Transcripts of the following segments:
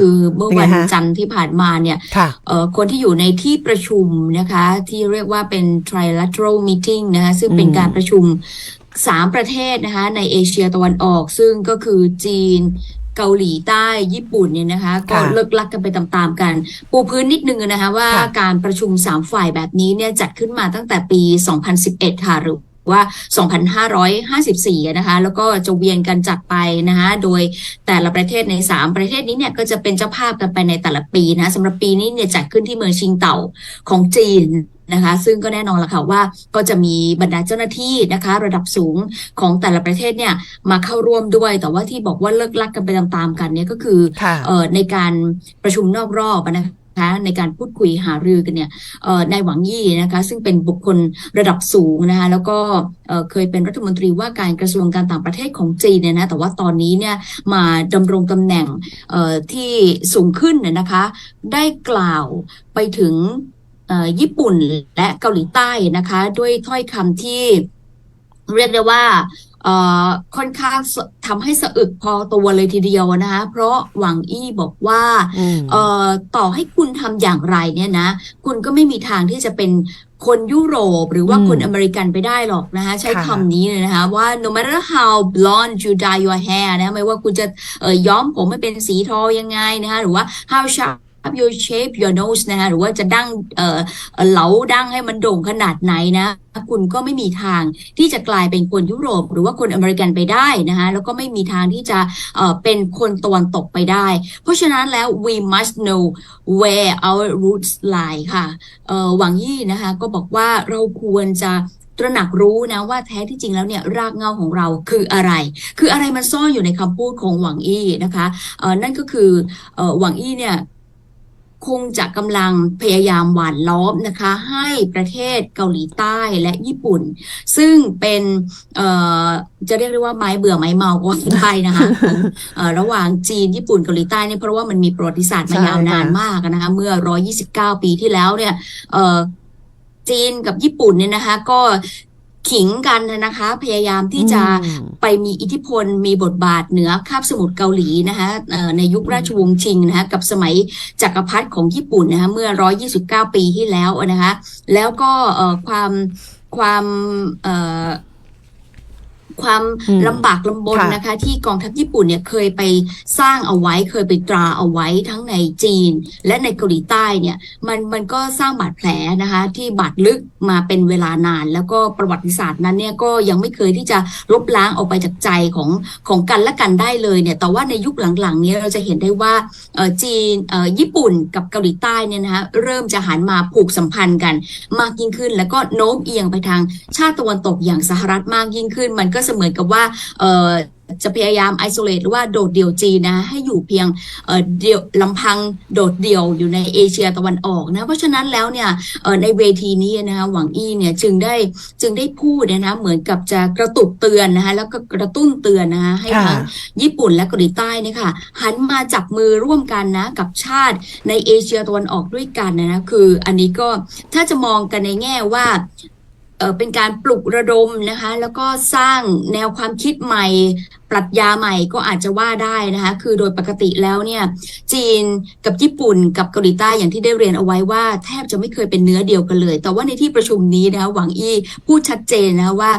คือเมื่อเป็นไงวันฮะจันทร์ที่ผ่านมาเนี่ยค่ะเอ่อคนที่อยู่ในที่ประชุมนะคะ ที่เรียกว่าเป็น trilateral meeting นะคะซึ่งเป็นอืมการประชุมสามประเทศนะคะ ในเอเชียตะวันออก ซึ่งก็คือจีนเกาหลีใต้ญี่ปุ่นเนี่ยนะคะ ก็ค่ะเลิกลักกันไปตามๆกัน ปูพื้นนิดนึงนะคะว่าค่ะการประชุมสามฝ่ายแบบนี้เนี่ยจัดขึ้นมาตั้งแต่ปี 2011 ค่ะหรือ ว่า 2,554อะนะคะ แล้วก็จะเวียนกันจัดไปนะคะ โดยแต่ละประเทศใน 3 ประเทศนี้เนี่ยก็จะเป็นเจ้าภาพกันไปในแต่ละปีนะสำหรับปีนี้เนี่ยจัดขึ้นที่เมืองชิงเต่าของจีนนะคะซึ่งก็แน่นอนละค่ะว่าก็จะมีบรรดาเจ้าหน้าที่นะคะ ระดับสูงของแต่ละประเทศเนี่ยมาเข้าร่วมด้วย แต่ว่าที่บอกว่าเลิกลักกันไปตามๆกันเนี่ยก็คือค่ะเอ่อในการประชุมนอกรอบอะนะ คะในการพูดคุยหารือกันเนี่ยนายหวังยี่นะคะซึ่งเป็นบุคคลระดับสูงนะคะแล้วก็เคยเป็นรัฐมนตรีว่าการกระทรวงการต่างประเทศของจีนเนี่ยนะแต่ว่าตอนนี้เนี่ยมาดำรงตำแหน่งที่สูงขึ้นเนี่ยนะคะได้กล่าวไปถึงญี่ปุ่นและเกาหลีใต้นะคะ ด้วยถ้อยคำที่เรียกได้ว่า ค่อนข้างสทำให้สะอึกพอตัวเลยทีเดียวนะคะเพราะหวังอี้บอกว่าอืมเอ่อต่อให้คุณทำอย่างไรเนี่ยนะ คุณก็ไม่มีทางที่จะเป็นคนยุโรปหรือว่าอืมคนอเมริกันไปได้หรอกนะคะ ใช้ค่ะคำนี้เลยนะคะ ว่า no matter how blonde you dye your hair นะไม่ว่าคุณจะเอ่อย้อมผมให้เป็นสีทองยังไงนะคะหรือว่า how sharp you shape your nose นะคะหรือว่าจะดั้งเอ่อเหลาดั้งให้มันโด่งขนาดไหนนะคุณก็ไม่มีทางที่จะกลายเป็นคนยุโรป หรือว่าคนอเมริกันไปได้นะคะแล้วก็ไม่มีทางที่จะเอ่อเป็นคนตะวันตกไปได้ เพราะฉะนั้นแล้ว we must know where our roots lie ค่ะเอ่อหวังยี่นะคะก็บอกว่าเราควรจะตระหนักรู้นะว่าแท้ที่จริงแล้วเนี่ยรากเงาของเราคืออะไร คืออะไรมันซ่อนอยู่ในคำพูดของหวังอี้นะคะเออนั่นก็คือเอ่อหวังอี้เนี่ย คงจะกำลังพยายามหว่านล้อมนะคะให้ประเทศเกาหลีใต้และญี่ปุ่น ซึ่งเป็นจะเรียกได้ว่าไม้เบื่อไม้เมาก็ว่าได้นะคะระหว่างจีนญี่ปุ่นเกาหลีใต้เนี่ยเพราะว่ามันมีประวัติศาสตร์มายาวนานมากนะคะเมื่อ 129 ปีที่แล้วเนี่ยจีนกับญี่ปุ่นเนี่ยนะคะก็ ขิงกันนะคะ พยายามที่จะอืมไปมีอิทธิพลมีบทบาทเหนือคาบสมุทรเกาหลีนะคะเอ่อในยุคราชวงศ์ชิงนะคะกับสมัยจักรพรรดิของญี่ปุ่นนะคะเมื่อ 129 ปีที่แล้วนะคะ แล้วก็เอ่อความความเอ่อ ความอืมลำบากลำบนค่ะนะคะ ที่กองทัพญี่ปุ่นเนี่ยเคยไปสร้างเอาไว้ เคยไปตราเอาไว้ทั้งในจีน และในเกาหลีใต้เนี่ยมันมันก็สร้างบาดแผลนะคะ ที่บาดลึกมาเป็นเวลานาน แล้วก็ประวัติศาสตร์นั้นเนี่ยก็ยังไม่เคยที่จะลบล้างออกไปจากใจของของกันและกันได้เลยเนี่ยแต่ว่าในยุคหลังๆเนี้เราจะเห็นได้ว่าเอ่อจีนเอ่อญี่ปุ่นกับเกาหลีใต้เนี่ยนะคะเริ่มจะหันมาผูกสัมพันธ์กัน มากยิ่งขึ้น แล้วก็โน้มเอียงไปทางชาติตะวันตกอย่างสหรัฐมากยิ่งขึ้น มันก็เสมือนกับว่าเอ่อจะพยายามไอโซเลตหรือว่าโดดเดี่ยวจีนนะให้อยู่เพียงเอ่อเดี่ยวลำพังโดดเดี่ยวอยู่ในเอเชียตะวันออกนะเพราะฉะนั้นแล้วเนี่ยเอ่อในเวทีนี้นะคะหวังอี้เนี่ยจึงได้จึงได้พูดนะเหมือนกับจะกระตุกเตือนนะคะแล้วก็กระตุ้นเตือนนะคะให้ค่ะทั้งญี่ปุ่นและเกาหลีใต้เนี่ยค่ะหันมาจับมือร่วมกันนะกับชาติในเอเชียตะวันออกด้วยกันนะนะคืออันนี้ก็ถ้าจะมองกันในแง่ว่า เออเป็นการปลุกระดมนะคะ แล้วก็สร้างแนวความคิดใหม่ปรัชญาใหม่ก็อาจจะว่าได้นะคะ คือโดยปกติแล้วเนี่ย จีนกับญี่ปุ่นกับเกาหลีใต้อย่างที่ได้เรียนเอาไว้ว่า แทบจะไม่เคยเป็นเนื้อเดียวกันเลย แต่ว่าในที่ประชุมนี้นะคะหวังอี้พูดชัดเจนนะว่า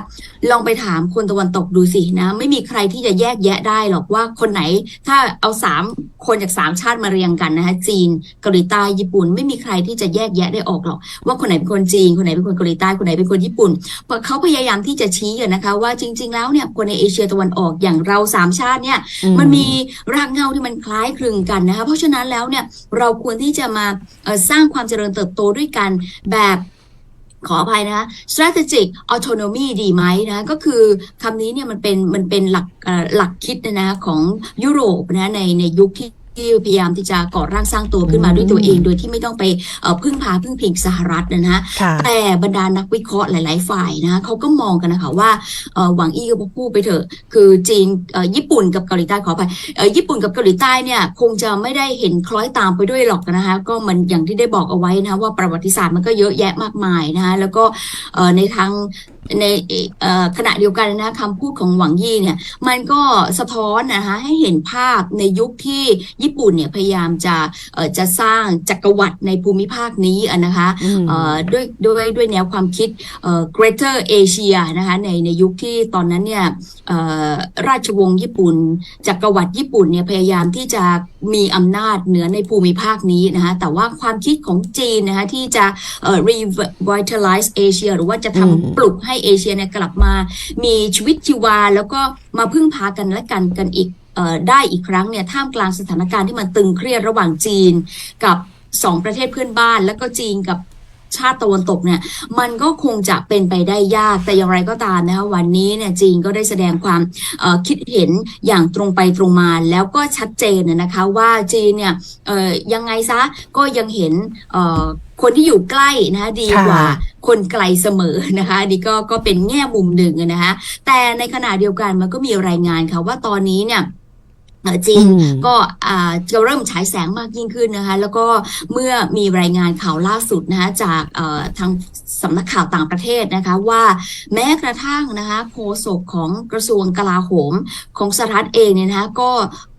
ลองไปถามคนตะวันตกดูสินะ ไม่มีใครที่จะแยกแยะได้หรอกว่าคนไหน ถ้าเอาสามคนจากสามชาติมาเรียงกันนะคะจีนเกาหลีใต้ญี่ปุ่น ไม่มีใครที่จะแยกแยะได้ออกหรอก ว่าคนไหนเป็นคนจีน คนไหนเป็นคนเกาหลีใต้คนไหนเป็นคนญี่ปุ่นเพราะเขาพยายามที่จะชี้นะคะว่าจริง ๆ แล้วเนี่ยคนในเอเชียตะวันออกอย่างเราสามชาติเนี่ยมันมีรากเหง้าที่มันคล้ายคลึงกันนะคะเพราะฉะนั้นแล้วเนี่ยเราควรที่จะมาเอ่อสร้างความเจริญเติบโตด้วยกันแบบขออภัยนะคะ strategic autonomy ดีไหมนะก็คือคำนี้เนี่ยมันเป็นมันเป็นหลักเอ่อหลักคิดนะนะของยุโรปนะในในยุคที่ ที่พยายามที่จะก่อร่างสร้างตัวขึ้นมาอืมด้วยตัวเอง โดยที่ไม่ต้องไปเอ่อพึ่งพาพึ่งพิงสหรัฐนะนะค่ะแต่บรรดานักวิเคราะห์หลาย ๆ ฝ่ายนะเขาก็มองกันนะคะว่าเอ่อหวังอี้ก็พูดไปเถอะ คือจีนเอ่อญี่ปุ่นกับเกาหลีใต้ขอไปเอ่อญี่ปุ่นกับเกาหลีใต้เนี่ยคงจะไม่ได้เห็นคล้อยตามไปด้วยหรอกนะคะก็มันอย่างที่ได้บอกเอาไว้นะว่าประวัติศาสตร์มันก็เยอะแยะมากมายนะคะแล้วก็เอ่อในทาง ในเอ่อขณะเดียวกันนะคำพูดของหวังยี่เนี่ยมันก็สะท้อนนะคะให้เห็นภาพในยุคที่ญี่ปุ่นเนี่ยพยายามจะเอ่อจะสร้างจักรวรรดิในภูมิภาคนี้อะนะคะอืมเอ่อด้วยด้วยด้วยแนวความคิดเอ่อ Greater Asia นะคะในในยุคที่ตอนนั้นเนี่ยเอ่อราชวงศ์ญี่ปุ่น จักรวรรดิญี่ปุ่นเนี่ยพยายามที่จะ มีอำนาจเหนือในภูมิภาคนี้นะคะแต่ว่าความคิดของจีนนะคะที่จะเอ่อ revitalize Asia หรือว่าจะอืมทำปลุกให้เอเชียเนี่ยกลับมา มีชีวิตชีวา แล้วก็มาพึ่งพากันและกันกันอีกเอ่อได้อีกครั้งเนี่ยท่ามกลางสถานการณ์ที่มันตึงเครียดระหว่างจีนกับสองประเทศเพื่อนบ้าน แล้วก็จีนกับ ชาติตะวันตกเนี่ยมันก็คงจะเป็นไปได้ยากแต่อย่างไรก็ตามนะคะวันนี้เนี่ยจีนก็ได้แสดงความเอ่อคิดเห็นอย่างตรงไปตรงมาแล้วก็ชัดเจนนะนะคะว่าจีนเนี่ยเอ่อยังไงซะก็ยังเห็นเอ่อคนที่อยู่ใกล้นะคะดีกว่าค่ะคนไกลเสมอนะคะอันนี่ก็ก็เป็นแง่มุมหนึ่งนะคะแต่ในขณะเดียวกันมันก็มีรายงานค่ะว่าตอนนี้เนี่ยเอ่อ จีนอืมก็อ่าจะเริ่มฉายแสงมากยิ่งขึ้นนะคะ แล้วก็เมื่อมีรายงานข่าวล่าสุดนะคะจากเอ่อทางสำนักข่าวต่างประเทศนะคะว่าแม้กระทั่งนะคะโฆษกของกระทรวงกลาโหมของสหรัฐเองเนี่ยนะคะก็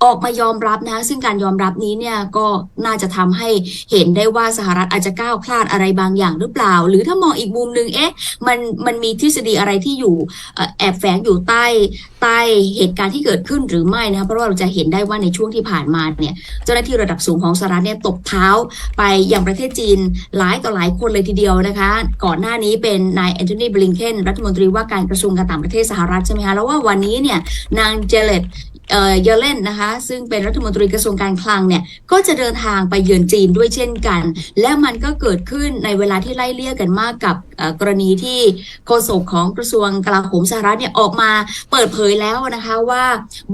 ออกมายอมรับนะคะซึ่งการยอมรับนี้เนี่ยก็น่าจะทำให้เห็นได้ว่าสหรัฐอาจจะก้าวพลาดอะไรบางอย่างหรือเปล่า หรือถ้ามองอีกมุมหนึ่งเอ๊ะมันมันมีทฤษฎีอะไรที่อยู่เอ่อแอบแฝงอยู่ใต้ใต้เหตุการณ์ที่เกิดขึ้นหรือไม่นะคะเพราะว่าเราจะเห็นได้ว่าในช่วงที่ผ่านมาเนี่ยเจ้าหน้าที่ระดับสูงของสหรัฐเนี่ยตบเท้าไปยังประเทศจีนหลายต่อหลายคนเลยทีเดียวนะคะ ก่อนหน้านี้เป็นนายแอนโทนีบลิงเคนรัฐมนตรีว่าการกระทรวงการต่างประเทศสหรัฐใช่ไหมคะแล้วว่าวันนี้เนี่ยนางเจเลต เออเยเลนนะคะ ซึ่งเป็นรัฐมนตรีกระทรวงการคลังเนี่ยก็จะเดินทางไปเยือนจีนด้วยเช่นกัน และมันก็เกิดขึ้นในเวลาที่ไล่เลี่ยกันมากกับกรณีที่โฆษกของกระทรวงกลาโหมสหรัฐเนี่ยออกมาเปิดเผยแล้วนะคะว่า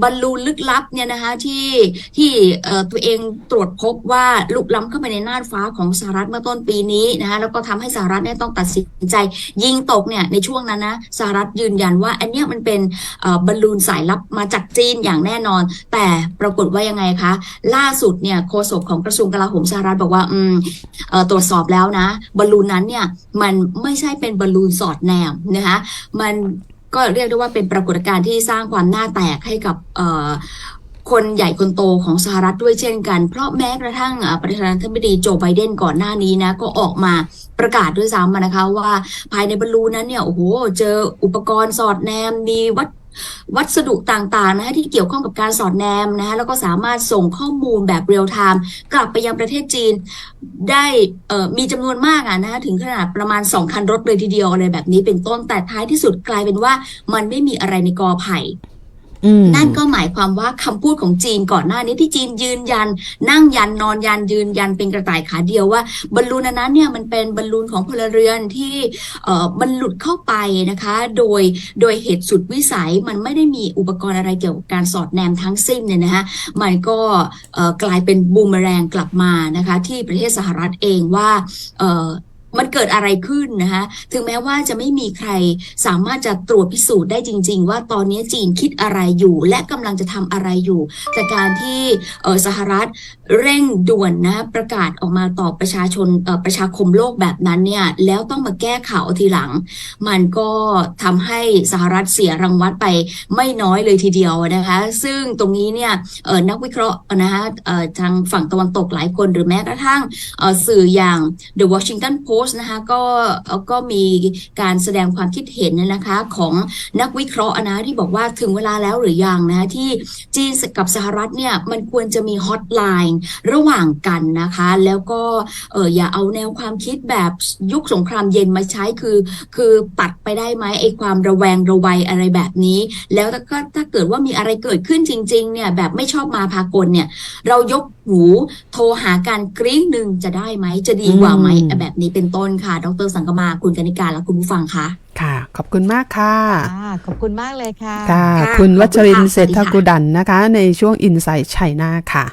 บอลลูนลึกลับเนี่ยนะคะที่ที่ตัวเองตรวจพบว่าลุกล้ำเข้าไปในน่านฟ้าของสหรัฐเมื่อต้นปีนี้นะคะแล้วก็ทำให้สหรัฐเนี่ยต้องตัดสินใจ ยิงตกเนี่ยในช่วงนั้นนะสหรัฐยืนยันว่า อันเนี้ยมันเป็นบอลลูนสายลับมาจากจีนอย่างแน่นอน แต่ปรากฏว่ายังไงคะ ล่าสุดเนี่ยโฆษกของกระทรวงกลาโหมสหรัฐบอกว่า อืมออตรวจสอบแล้วนะ บอลลูนนั้นเนี่ยมันไม่ใช่เป็นบอลลูนสอดแนมนะคะมันก็เรียกได้ว่าเป็นปรากฏการณ์ที่สร้างความหน้าแตกให้กับคนใหญ่คนโตของสหรัฐด้วยเช่นกัน เพราะแม้กระทั่งประธานาธิบดีโจไบเดนก่อนหน้านี้นะ ก็ออกมาประกาศด้วยซ้ำนะคะว่าภายในบอลลูนนั้นเนี่ยโอ้โหเจออุปกรณ์สอดแนมมีวัต วัสดุต่างๆนะคะที่เกี่ยวข้องกับการสอดแนมนะคะแล้วก็สามารถส่งข้อมูลแบบเรียลไทม์กลับไปยังประเทศจีน ได้มีจำนวนมากอะนะคะถึงขนาดประมาณ 2 คันรถเลยทีเดียวอะไรแบบนี้เป็นต้นแต่ท้ายที่สุดกลายเป็นว่ามันไม่มีอะไรในกอไผ่ นั่นก็หมายความว่าคำพูดของจีนก่อนหน้านี้ที่จีนยืนยัน นั่งยันนอนยันยืนยันเป็นกระต่ายขาเดียวว่าบอลลูนนั้นเนี่ยมันเป็นบอลลูนของพลเรือนที่เอ่อมันหลุดเข้าไปนะคะ โดยโดยเหตุสุดวิสัยมันไม่ได้มีอุปกรณ์อะไรเกี่ยวกับการสอดแนมทั้งสิ้นเนี่ยนะคะมันก็เอ่อกลายเป็นบูมแรงกลับมานะคะ ที่ประเทศสหรัฐเองว่าเอ่อ มันเกิดอะไรขึ้นนะคะถึงแม้ว่าจะไม่มีใครสามารถจะตรวจพิสูจน์ได้จริง ๆ ว่าตอนนี้จีนคิดอะไรอยู่ และกำลังจะทำอะไรอยู่ แต่การที่สหรัฐเร่งด่วนนะประกาศออกมาต่อประชาชนประชาคมโลกแบบนั้นเนี่ยแล้วต้องมาแก้ข่าวทีหลัง มันก็ทำให้สหรัฐเสียรางวัลไปไม่น้อยเลยทีเดียวนะคะซึ่งตรงนี้เนี่ยนักวิเคราะห์นะคะทางฝั่งตะวันตกหลายคนหรือแม้กระทั่งสื่ออย่าง The Washington Post นะคะก็เอ่อก็มีการแสดงความคิดเห็นนะคะของนักวิเคราะห์นะที่บอกว่าถึงเวลาแล้วหรือยังนะที่จีนกับสหรัฐเนี่ยมันควรจะมีฮอตไลน์ระหว่างกันนะคะ แล้วก็เอออย่าเอาแนวความคิดแบบยุคสงครามเย็นมาใช้คือ คือปัดไปได้ไหมไอ้ความระแวงระวัยอะไรแบบนี้ แล้วก็ถ้าเกิดว่ามีอะไรเกิดขึ้นจริง ๆ เนี่ยแบบไม่ชอบมาพากลเนี่ย เรายก หูโทรหาการกริ้งหนึ่งจะได้ไหมจะดีกว่าไหมอืมแบบนี้เป็นต้นค่ะ ดรสังกมาคุณกนิการและคุณผู้ฟังคะค่ะ ขอบคุณมากค่ะอ่าขอบคุณมากเลยค่ะ ค่ะค่ะคุณขอบคุณวัชรินทร์ค่ะเศรษฐสวัสดีค่ะกุดันนะคะ ในช่วงอินไซต์ชัยนาค่ะ